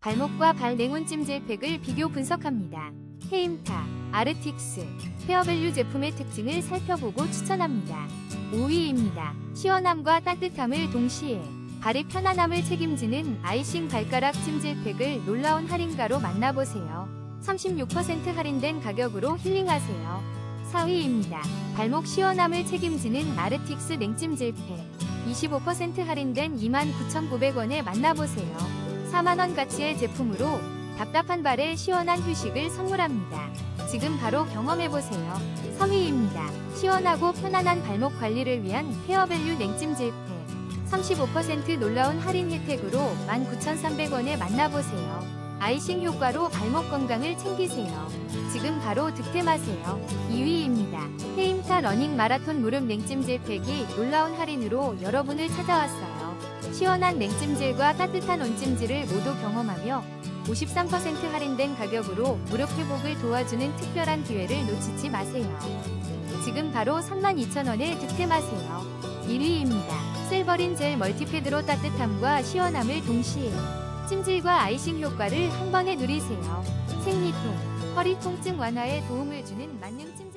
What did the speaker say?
발목과 발 냉온 찜질팩을 비교 분석합니다. 헤임타, 아르틱스, 페어밸류 제품의 특징을 살펴보고 추천합니다. 5위입니다. 시원함과 따뜻함을 동시에 발의 편안함을 책임지는 아이싱 발가락 찜질팩을 놀라운 할인가로 만나보세요. 36% 할인된 가격으로 힐링하세요. 4위입니다. 발목 시원함을 책임지는 아르틱스 냉찜질팩 25% 할인된 29,900원에 만나보세요. 4만원 가치의 제품으로 답답한 발에 시원한 휴식을 선물합니다. 지금 바로 경험해보세요. 3위입니다. 시원하고 편안한 발목 관리를 위한 페어밸류 냉찜질팩 35% 놀라운 할인 혜택으로 19,300원에 만나보세요. 아이싱 효과로 발목 건강을 챙기세요. 지금 바로 득템하세요. 2위입니다. 헤임타 러닝 마라톤 무릎 냉찜질팩이 놀라운 할인으로 여러분을 찾아왔어요. 시원한 냉찜질과 따뜻한 온찜질을 모두 경험하며 53% 할인된 가격으로 무릎 회복을 도와주는 특별한 기회를 놓치지 마세요. 지금 바로 32,000원에 득템하세요. 1위입니다. 실버린 젤 멀티패드로 따뜻함과 시원함을 동시에 찜질과 아이싱 효과를 한 번에 누리세요. 생리통, 허리 통증 완화에 도움을 주는 만능 찜